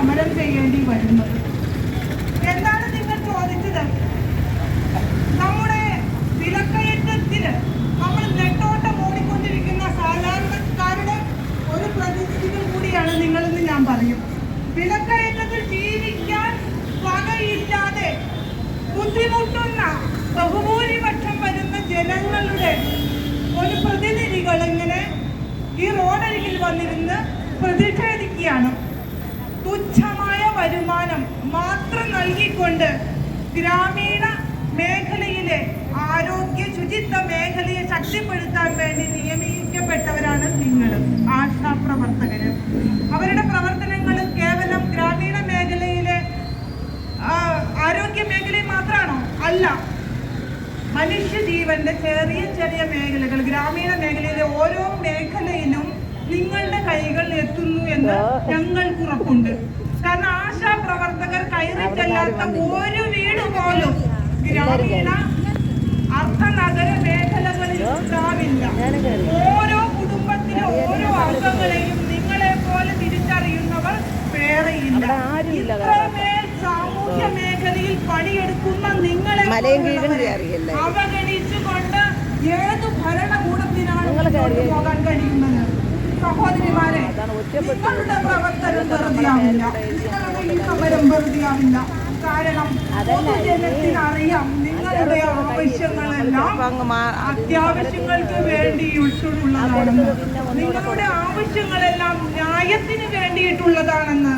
സമരം ചെയ്യേണ്ടി വരുന്നത്. എന്താണ് നിങ്ങൾ ചോദിച്ചത്? നമ്മുടെ വിലക്കയറ്റത്തിന് നമ്മൾ നെട്ടോട്ടം ഓടിക്കൊണ്ടിരിക്കുന്ന സാധാരണക്കാരുടെ ഒരു പ്രതിനിധികൾ കൂടിയാണ് നിങ്ങളെന്ന് ഞാൻ പറയും. വിലക്കയറ്റത്തിൽ ജീവിക്കാൻ വകയില്ലാതെ ബുദ്ധിമുട്ടുന്ന ബഹുഭൂരിപക്ഷം വരുന്ന ജനങ്ങളുടെ ഒരു പ്രതിനിധികൾ ഇങ്ങനെ ഈ റോഡരികിൽ വന്നിരുന്ന് പ്രതിഷേധിക്കുകയാണ്. തുച്ഛമായ വരുമാനം മാത്രം നൽകിക്കൊണ്ട് ഗ്രാമീണ മേഖലയിലെ ആരോഗ്യ ശുചിത്വ മേഖലയെ ശക്തിപ്പെടുത്താൻ വേണ്ടി നിയമിക്കപ്പെട്ടവരാണ് നിങ്ങൾ ആശാപ്രവർത്തകര് അവരുടെ പ്രവർത്തനങ്ങൾ കേവലം ഗ്രാമീണ മേഖലയിലെ ആരോഗ്യ മേഖലയിൽ മാത്രമാണോ അല്ല. മനുഷ്യജീവന്റെ ചെറിയ ചെറിയ മേഖലകൾ ഗ്രാമീണ മേഖലയിലെ ഓരോ മേഖലയിലും നിങ്ങളുടെ കൈകൾ എത്തുന്നു എന്ന് ഞങ്ങൾക്ക് ഉറപ്പുണ്ട്. കാരണം ആശാ പ്രവർത്തകർ കയറിട്ടല്ലാത്ത ഒരു വീട് പോലും ഗ്രാമീണ അർദ്ധനഗര മേഖലകളിൽ ഉണ്ടാവില്ല. ഓരോ കുടുംബത്തിലെ ഓരോ അംഗങ്ങളെയും നിങ്ങളെ പോലെ തിരിച്ചറിയുന്നവർ വേറെയില്ല. ഇത്രമേൽ സാമൂഹ്യ മേഖലയിൽ പണിയെടുക്കുന്ന നിങ്ങളെ? അവഗണിച്ചുകൊണ്ട് ഏത് ഭരണകൂടത്തിനാണ് പോകാൻ കഴിയുന്നത്? സഹോദരിമാരെ നിങ്ങളുടെ പ്രവർത്തനം വെറുതെയാവില്ല. നിങ്ങളുടെ ഈ സമരം വെറുതെയാവില്ല. കാരണം പൊതുജനത്തിനറിയാം നിങ്ങളുടെ ആവശ്യങ്ങളെല്ലാം അത്യാവശ്യങ്ങൾക്ക് വേണ്ടി ഉൾക്കൊള്ളുന്നതാണെന്ന് നിങ്ങളുടെ ആവശ്യങ്ങളെല്ലാം ന്യായത്തിന് വേണ്ടിയിട്ടുള്ളതാണെന്ന്.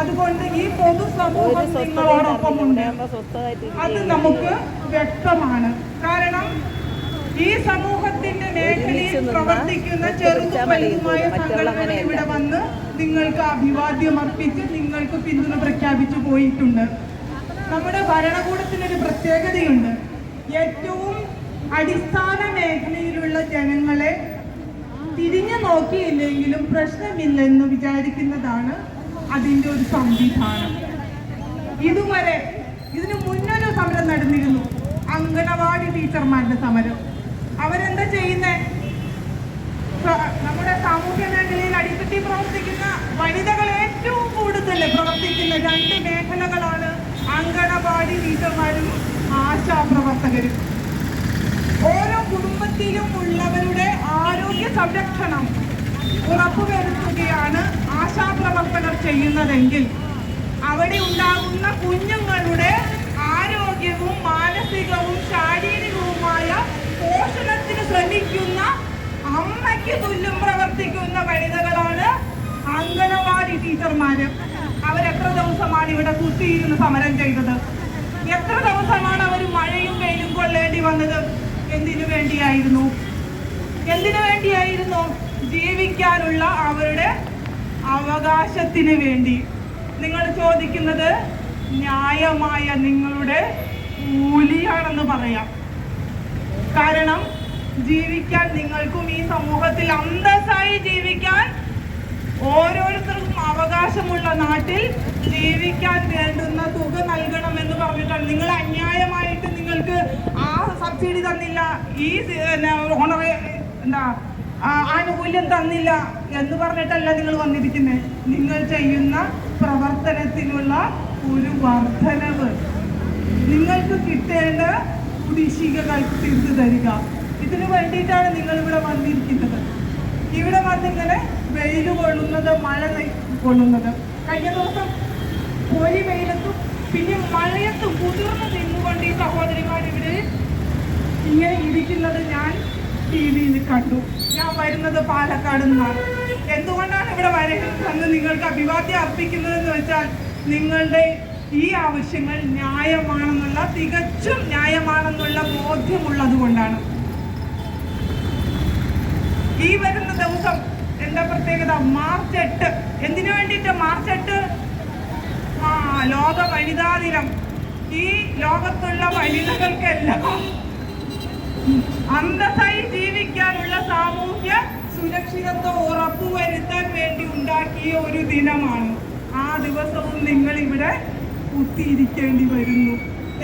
അതുകൊണ്ട് ഈ പൊതുസമൂഹം നിങ്ങളോടൊപ്പമുണ്ട്. അത് നമുക്ക് വ്യക്തമാണ്. കാരണം ഈ സമൂഹത്തിന്റെ മേഖലയിൽ പ്രവർത്തിക്കുന്ന ചെറുതും വലുതുമായ സംഘടനകൾ ഇവിടെ വന്ന് നിങ്ങൾക്ക് അഭിവാദ്യം അർപ്പിച്ച് നിങ്ങൾക്ക് പിന്തുണ പ്രഖ്യാപിച്ചു പോയിട്ടുണ്ട്. നമ്മുടെ ഭരണകൂടത്തിനൊരു പ്രത്യേകതയുണ്ട്. ഏറ്റവും അടിസ്ഥാന മേഖലയിലുള്ള ജനങ്ങളെ തിരിഞ്ഞു നോക്കിയില്ലെങ്കിലും പ്രശ്നമില്ലെന്ന് വിചാരിക്കുന്നതാണ് അതിന്റെ ഒരു സംവിധാനം. ഇതുവരെ ഇതിനു മുന്നൊരു സമരം നടന്നിരുന്നു. അങ്കണവാടി ടീച്ചർമാരുടെ സമരം. അവരെന്താ ചെയ്യുന്നേ? നമ്മുടെ സാമൂഹ്യ മേഖലയിൽ അടിത്തട്ടി പ്രവർത്തിക്കുന്ന വനിതകൾ ഏറ്റവും കൂടുതൽ പ്രവർത്തിക്കുന്ന രണ്ട് മേഖലകളാണ് അങ്കണവാടി ടീച്ചർമാരും ആശാപ്രവർത്തകരും. ഓരോ കുടുംബത്തിലും ഉള്ളവരുടെ ആരോഗ്യ സംരക്ഷണം ഉറപ്പുവരുത്തുകയാണ് ആശാപ്രവർത്തകർ ചെയ്യുന്നതെങ്കിൽ. അവിടെ ഉണ്ടാകുന്ന കുഞ്ഞുങ്ങളുടെ ആരോഗ്യവും മാനസികവും ശാരീരികവുമായ പോഷണത്തിന് ശ്രമിക്കുന്ന അമ്മയ്ക്ക് തുല്യം പ്രവർത്തിക്കുന്ന വനിതകളാണ് അംഗനവാടി ടീച്ചർമാര്. അവരെത്ര ദിവസമാണ് ഇവിടെ കുത്തിയിരുന്ന് സമരം ചെയ്തത്? എത്ര ദിവസമാണ് അവർ മഴയും വെയിലും കൊള്ളേണ്ടി വന്നത്? എന്തിനു വേണ്ടിയായിരുന്നു? എന്തിനു വേണ്ടിയായിരുന്നു ജീവിക്കാനുള്ള അവരുടെ അവകാശത്തിന് വേണ്ടി? നിങ്ങൾ ചോദിക്കുന്നത് ന്യായമായ നിങ്ങളുടെ കൂലിയാണെന്ന് പറയാം. കാരണം ജീവിക്കാൻ നിങ്ങൾക്കും ഈ സമൂഹത്തിൽ അന്തസ്സായി ജീവിക്കാൻ ഓരോരുത്തർക്കും അവകാശമുള്ള നാട്ടിൽ ജീവിക്കാൻ വേണ്ടുന്ന തുക നൽകണമെന്ന് പറഞ്ഞിട്ടാണ്. നിങ്ങൾ അന്യായമായിട്ട് നിങ്ങൾക്ക് ആ സബ്സിഡി തന്നില്ല ഈ ഓണറെ എന്താ ആനുകൂല്യം തന്നില്ല എന്ന് പറഞ്ഞിട്ടല്ല നിങ്ങൾ വന്നിരിക്കുന്നത് നിങ്ങൾ ചെയ്യുന്ന പ്രവർത്തനത്തിനുള്ള ഒരു വർധനവ് നിങ്ങൾക്ക് കിട്ടേണ്ട കുടിശ്ശികകൾ തീർത്തു തരിക ഇതിനു വേണ്ടിയിട്ടാണ് നിങ്ങൾ ഇവിടെ വന്നിരിക്കുന്നത്. ഇവിടെ വന്നിങ്ങനെ വെയിൽ കൊള്ളുന്നത് മഴ കൊള്ളുന്നത്. കഴിഞ്ഞ ദിവസം പോയി വെയിലത്തും പിന്നെ മഴയത്തും കുതിർന്ന് നിന്നുകൊണ്ട് ഈ സഹോദരിമാർ ഇവിടെ ഇങ്ങനെ ഇരിക്കുന്നത് ഞാൻ ടി വിയിൽ കണ്ടു. ഞാൻ വരുന്നത് പാലക്കാട് നിന്നാണ്. എന്തുകൊണ്ടാണ് ഇവിടെ വരുന്നതെന്ന് നിങ്ങൾക്ക് അഭിവാദ്യം അർപ്പിക്കുന്നതെന്ന് വെച്ചാൽ നിങ്ങളുടെ ഈ ആവശ്യങ്ങൾ ന്യായമാണെന്നുള്ള തികച്ചും ന്യായമാണെന്നുള്ള ബോധ്യമുള്ളത് കൊണ്ടാണ്. ഈ വരുന്ന ദിവസം എന്താ പ്രത്യേകത? മാർച്ച് എട്ട്. എന്തിനു വേണ്ടിയിട്ട് മാർച്ച് എട്ട്? ആ ലോക വനിതാ ദിനം. ഈ ലോകത്തുള്ള വനിതകൾക്കെല്ലാം അന്തസ്സായി ജീവിക്കാനുള്ള സാമൂഹ്യ സുരക്ഷിതത്വം ഉറപ്പുവരുത്താൻ വേണ്ടി ഉണ്ടാക്കിയ ഒരു ദിനമാണ്. ആ ദിവസവും നിങ്ങൾ ഇവിടെ കുത്തിയിരിക്കേണ്ടി വരുന്നു.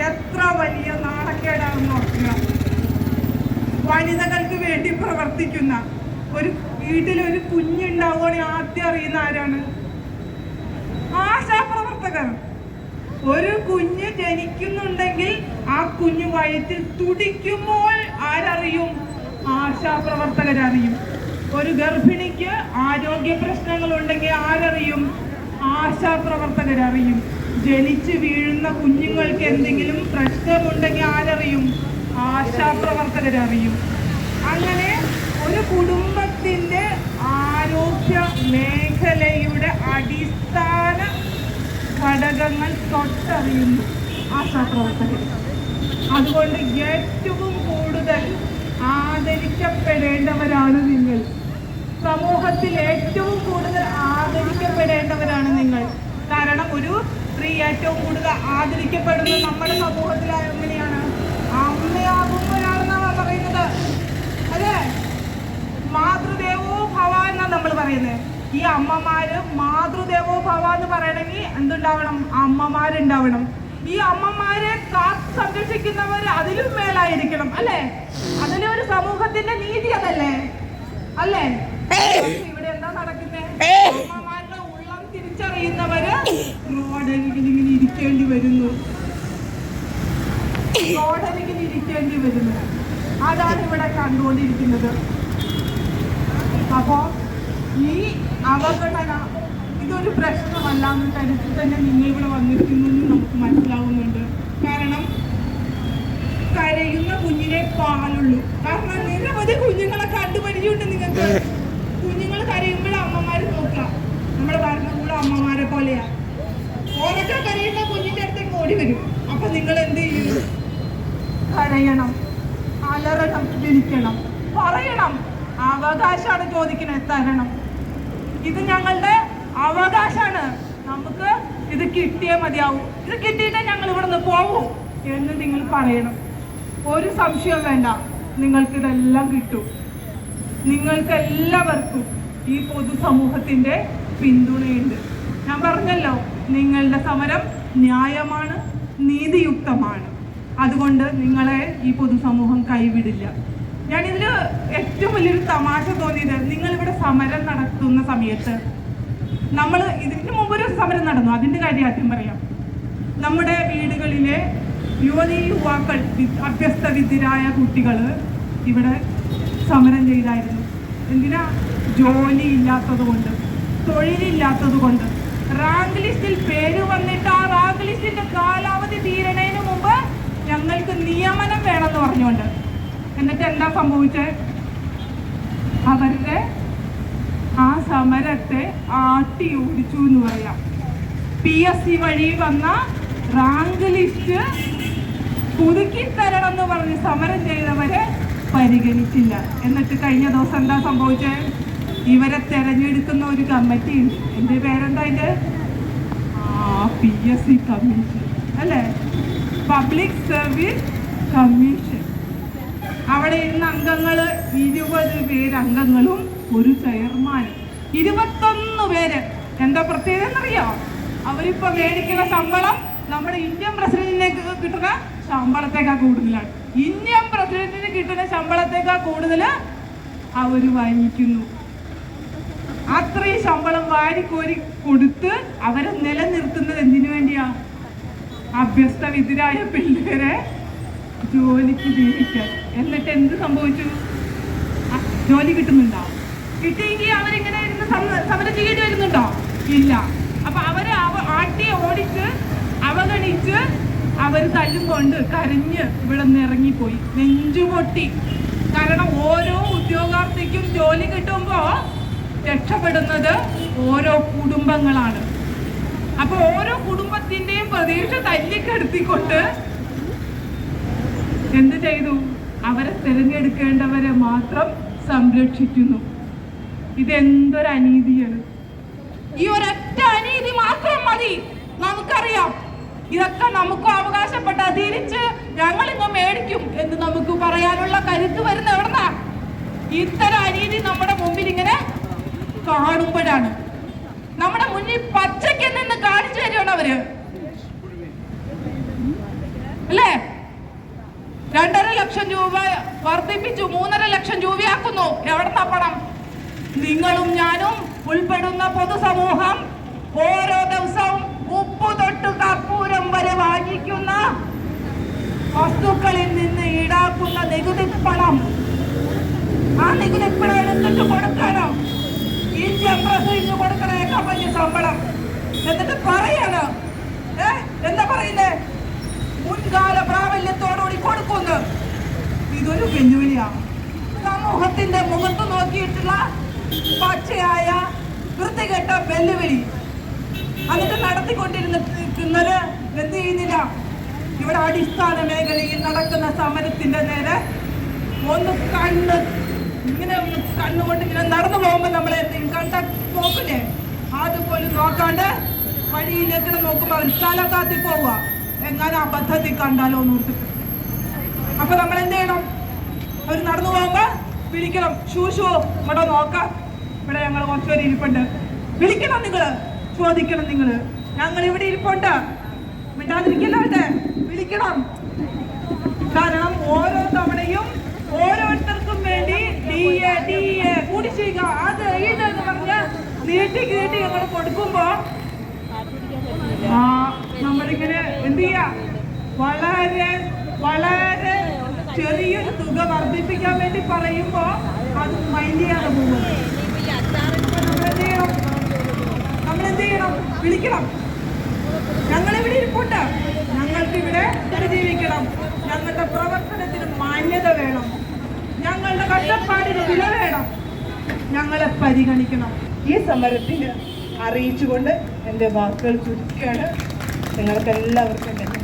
എത്ര വലിയ നാണക്കേടാണെന്ന് ഓർക്കുക വനിതകൾക്ക് വേണ്ടി പ്രവർത്തിക്കുന്ന ഒരു വീട്ടിൽ ഒരു ആദ്യം അറിയുന്ന ആരാണ്? ആശാപ്രവർത്തകർ. ഒരു കുഞ്ഞ് ജനിക്കുന്നുണ്ടെങ്കിൽ ആ കുഞ്ഞ് വയറ്റിൽ തുടിക്കുമ്പോൾ ആരറിയും? ആശാപ്രവർത്തകരറിയും. ഒരു ഗർഭിണിക്ക് ആരോഗ്യ പ്രശ്നങ്ങൾ ഉണ്ടെങ്കിൽ ആരറിയും? ആശാപ്രവർത്തകരറിയും. ജനിച്ചു വീഴുന്ന കുഞ്ഞുങ്ങൾക്ക് എന്തെങ്കിലും പ്രശ്നമുണ്ടെങ്കിൽ ആരറിയും? ആശാപ്രവർത്തകരറിയും. അങ്ങനെ ഒരു കുടുംബത്തിന്റെ ആരോഗ്യ മേഖലയുടെ അടിസ്ഥാന ഘടകങ്ങൾ തൊട്ടറിയുന്നു ആശാപ്രവർത്തകർ. അതുകൊണ്ട് ഏറ്റവും കൂടുതൽ ആദരിക്കപ്പെടേണ്ടവരാണ് നിങ്ങൾ. സമൂഹത്തിൽ ഏറ്റവും കൂടുതൽ ആദരിക്കപ്പെടേണ്ടവരാണ് നിങ്ങൾ. കാരണം ഒരു സ്ത്രീ ഏറ്റവും കൂടുതൽ ആദരിക്കപ്പെടുന്നത് നമ്മുടെ സമൂഹത്തിൽ എങ്ങനെയാണ് അമ്മയാകുമ്പോഴാണെന്നാണ് പറയുന്നത്. അതെ മാതൃദേവോ ഭവ എന്നാണ് നമ്മൾ പറയുന്നത് ഈ അമ്മമാര് മാതൃദേവോ ഭവ എന്ന് പറയണമെങ്കിൽ എന്തുണ്ടാവണം? അമ്മമാരുണ്ടാവണം. ഈ അമ്മമാരെ കാത്ത് സംരക്ഷിക്കുന്നവർ അതിലും മേലായിരിക്കണം അല്ലേ? അതിലെ ഒരു സമൂഹത്തിന്റെ നീതി അതല്ലേ? അല്ലേ? ഇവിടെ എന്താ നടക്കുന്നത് അമ്മമാരുടെ ഉള്ളം തിരിച്ചറിയുന്നവര് റോഡരികിൽ ഇങ്ങനെ ഇരിക്കേണ്ടി വരുന്നു റോഡരികിൽ ഇരിക്കേണ്ടി വരുന്നു അതാണ് ഇവിടെ കണ്ടുകൊണ്ടിരിക്കുന്നത്. അപ്പോ ഈ അവഗണന ഇതൊരു പ്രശ്നമല്ല എന്ന് കരുതി തന്നെ നിങ്ങൾ ഇവിടെ വന്നിരിക്കുന്നു എന്ന് നമുക്ക് മനസ്സിലാവുന്നുണ്ട്. കാരണം കരയുന്ന കുഞ്ഞിനെ പാലുള്ളൂ. കാരണം നിരവധി കുഞ്ഞുങ്ങളെ കണ്ടുപരിചയുണ്ട് നിങ്ങൾക്ക്. കുഞ്ഞുങ്ങൾ കരയുമ്പോൾ അമ്മമാര് നോക്കുക. നമ്മുടെ ഭരണകൂടം അമ്മമാരെ പോലെയാ. ഓരൊക്കെ കരയുന്ന കുഞ്ഞിന്റെ അടുത്തേക്ക് ഓടി വരും. അപ്പൊ നിങ്ങൾ എന്ത് ചെയ്യും? കരയണം. അലറണം വിളിക്കണം പറയണം. അവകാശമാണ് ചോദിക്കണേ തരണം. ഇത് ഞങ്ങളുടെ അവകാശമാണ്. നമുക്ക് ഇത് കിട്ടിയേ മതിയാവും. ഇത് കിട്ടിയിട്ടേ ഞങ്ങൾ ഇവിടുന്ന് പോവൂ എന്ന് നിങ്ങൾ പറയണം. ഒരു സംശയം വേണ്ട. നിങ്ങൾക്ക് ഇതെല്ലാം കിട്ടും. നിങ്ങൾക്ക് എല്ലാവർക്കും ഈ പൊതുസമൂഹത്തിന്റെ പിന്തുണയുണ്ട്. ഞാൻ പറഞ്ഞല്ലോ നിങ്ങളുടെ സമരം ന്യായമാണ് നീതിയുക്തമാണ്. അതുകൊണ്ട് നിങ്ങളെ ഈ പൊതുസമൂഹം കൈവിടില്ല. ഇതിൽ ഏറ്റവും വലിയൊരു തമാശ തോന്നിയത് നിങ്ങളിവിടെ സമരം നടത്തുന്ന സമയത്ത് നമ്മൾ ഇതിന് മുമ്പ് ഒരു സമരം നടന്നു. അതിന്റെ കാര്യം ആദ്യം പറയാം. നമ്മുടെ വീടുകളിലെ യുവതി യുവാക്കൾ അഭ്യസ്ത വിദ്യരായ കുട്ടികൾ ഇവിടെ സമരം ചെയ്തായിരുന്നു. എന്തിനാ? ജോലി ഇല്ലാത്തത് കൊണ്ട് തൊഴിലില്ലാത്തത് കൊണ്ട് റാങ്ക് ലിസ്റ്റിൽ പേര് നിയമനം വേണമെന്ന് പറഞ്ഞുകൊണ്ട്. എന്നിട്ട് എന്താ സംഭവിച്ചത് അവരുടെ ആ സമരത്തെ ആട്ടി ഓടിച്ചു എന്ന് പറയാം. പി എസ് സി വഴി വന്ന റാങ്ക് ലിസ്റ്റ് പുതുക്കി തരണം എന്ന് പറഞ്ഞ് സമരം ചെയ്തവരെ പരിഗണിച്ചില്ല. എന്നിട്ട് കഴിഞ്ഞ ദിവസം എന്താ സംഭവിച്ചത് ഇവരെ തെരഞ്ഞെടുക്കുന്ന ഒരു കമ്മിറ്റി ഉണ്ട്. എന്റെ പേരെന്താ അതിന്റെ ആ പി എസ് സി കമ്മീഷൻ അല്ലേ? Public service commission. അവിടെ ഇന്ന് അംഗങ്ങൾ ഇരുപത് പേര് അംഗങ്ങളും ഒരു ചെയർമാനും. ഇരുപത്തൊന്ന് പേര്. എന്താ പ്രത്യേകത എന്നറിയോ അവരിപ്പോ മേടിക്കുന്ന ശമ്പളം നമ്മുടെ ഇന്ത്യൻ പ്രസിഡന്റിനെ കിട്ടുന്ന ശമ്പളത്തേക്കാൾ കൂടുതലാണ്. ഇന്ത്യൻ പ്രസിഡന്റിന് കിട്ടുന്ന ശമ്പളത്തേക്കാൾ കൂടുതൽ അവർ വാങ്ങിക്കുന്നു. അത്രയും ശമ്പളം വാരിക്കോരി കൊടുത്ത് അവരെ നിലനിർത്തുന്നത് എന്തിനു വേണ്ടിയാ? അഭ്യസ്ത വിദ്യരായ പിള്ളേരെ ജോലിക്ക് ജീവിക്കാൻ എന്നിട്ട് എന്ത് സംഭവിച്ചു? ജോലി കിട്ടുന്നുണ്ടോ? കിട്ടിയെങ്കിൽ അവരിങ്ങനെ ഇരുന്ന് സമ- സമരം ചെയ്യേണ്ടി വരുന്നുണ്ടോ? ഇല്ല. അപ്പൊ അവരെ ആട്ടിയെ ഓടിച്ച് അവഗണിച്ച് അവർ തല്ലും കൊണ്ട് കരഞ്ഞ് ഇവിടെ നിന്ന് ഇറങ്ങിപ്പോയി. നെഞ്ചുപൊട്ടി കാരണം ഓരോ ഉദ്യോഗാർത്ഥിക്കും ജോലി കിട്ടുമ്പോ രക്ഷപ്പെടുന്നത് ഓരോ കുടുംബങ്ങളാണ്. അപ്പൊ ഓരോ കുടുംബത്തിന്റെയും പ്രതീക്ഷ തല്ലിക്കെടുത്തിക്കൊണ്ട് എന്ത് ചെയ്തു? അവരെ തിരഞ്ഞെടുക്കേണ്ടവരെ മാത്രം സംരക്ഷിക്കുന്നു. ഇതെന്തൊരു അനീതിയാണ്. ഈ ഒരൊറ്റ അനീതി മാത്രം മതി. നമുക്കറിയാം. ഇതൊക്കെ നമുക്ക് അവകാശപ്പെട്ട തിരിച്ച് ഞങ്ങൾ ഇങ്ങ് മേടിക്കും എന്ന് നമുക്ക് പറയാനുള്ള കരുത്ത് വരുന്ന എവിടുന്നാ? ഇത്തരം അനീതി നമ്മുടെ മുമ്പിൽ ഇങ്ങനെ കാണുമ്പോഴാണ്. നമ്മുടെ മുന്നിൽ പച്ചയ്ക്ക് നിന്ന് കാണിച്ചു തരുവാണ് അവർ. അല്ലേ? രണ്ടര ലക്ഷം രൂപ വർദ്ധിപ്പിച്ചു മൂന്നര ലക്ഷം രൂപയാക്കുന്നു. എവിടുന്ന പണം? നിങ്ങളും ഞാനും ഉൾപ്പെടുന്ന പൊതുസമൂഹം ഓരോ ദിവസവും ഉപ്പ് തൊട്ട് കർപ്പൂരം വരെ വാങ്ങിക്കുന്ന വസ്തുക്കളിൽ നിന്ന് ഈടാക്കുന്ന നികുതി പണം. ആ നികുതി പണം എടുത്തിട്ട് കൊടുക്കണം ഇന്ത്യ പ്രസിഡന്റ് കൊടുക്കണേ കമ്പനി ശമ്പളം. എന്നിട്ട് പറയണം. ഏ എന്താ പറയുന്നേ? മുൻകാല പ്രാവ ഇതൊരു വെല്ലുവിളിയാണ്. സമൂഹത്തിന്റെ മുഖത്ത് നോക്കിയിട്ടുള്ള പച്ചയായ വൃത്തികെട്ട വെല്ലുവിളി. എന്നിട്ട് നടത്തിക്കൊണ്ടിരുന്നത് എന്ത് ചെയ്യുന്നില്ല? ഇവിടെ അടിസ്ഥാന മേഖലയിൽ നടക്കുന്ന സമരത്തിന്റെ നേരെ ഒന്ന് കണ്ണ് ഇങ്ങനെ കണ്ണുകൊണ്ട് ഇങ്ങനെ നടന്നു പോകുമ്പോൾ നമ്മളെ എന്തെങ്കിലും കണ്ട പോക്കില്ലേ അതുപോലെ നോക്കാണ്ട് വഴിയിലേക്ക് നോക്കുമ്പോൾ അവർ തല പോവുക. എങ്ങനെ അബദ്ധത്തിൽ കണ്ടാലോ എന്ന് ഓർത്തിട്ട്. അപ്പൊ നമ്മൾ എന്ത് ചെയ്യണം? അവർ നടന്നു പോകുമ്പോ വിളിക്കണം. ഷൂ ഷൂ ഇവിടെ നോക്കാം. ഇവിടെ ഞങ്ങൾ കുറച്ചുപേര് ഇരിപ്പുണ്ട്. വിളിക്കണം നിങ്ങൾ. ചോദിക്കണം നിങ്ങൾ. ഞങ്ങൾ ഇവിടെ ഇരിപ്പുണ്ട്. അവിടെ? വിളിക്കണം. കാരണം ഓരോ തവണയും ഓരോരുത്തർക്കും വേണ്ടി എ കുടിശ്ശിക അത് ഇത് പറഞ്ഞ് നീട്ടി നീട്ടി ഞങ്ങൾ കൊടുക്കുമ്പോ നമ്മളിങ്ങനെ എന്ത് ചെയ്യാ? വളരെ വളരെ ചെറിയൊരു തുക വർദ്ധിപ്പിക്കാൻ വേണ്ടി പറയുമ്പോ അത് മൈൻഡ് ചെയ്യാതെ പോകും നമ്മളെന്ത് ചെയ്യണം നമ്മളെന്ത് ചെയ്യണം വിളിക്കണം. ഞങ്ങളിവിടെ ഇരിപ്പുണ്ട്. ഞങ്ങൾക്ക് ഇവിടെ ജീവിക്കണം ഞങ്ങളുടെ പ്രവർത്തനത്തിന് മാന്യത വേണം. ഞങ്ങളുടെ കഷ്ടപ്പാടിന് വില വേണം. ഞങ്ങളെ പരിഗണിക്കണം. ഈ സമരത്തിന് അറിയിച്ചുകൊണ്ട് എന്റെ വാക്കുകൾ ചുരുക്കാണ്. നിങ്ങൾക്ക് എല്ലാവർക്കും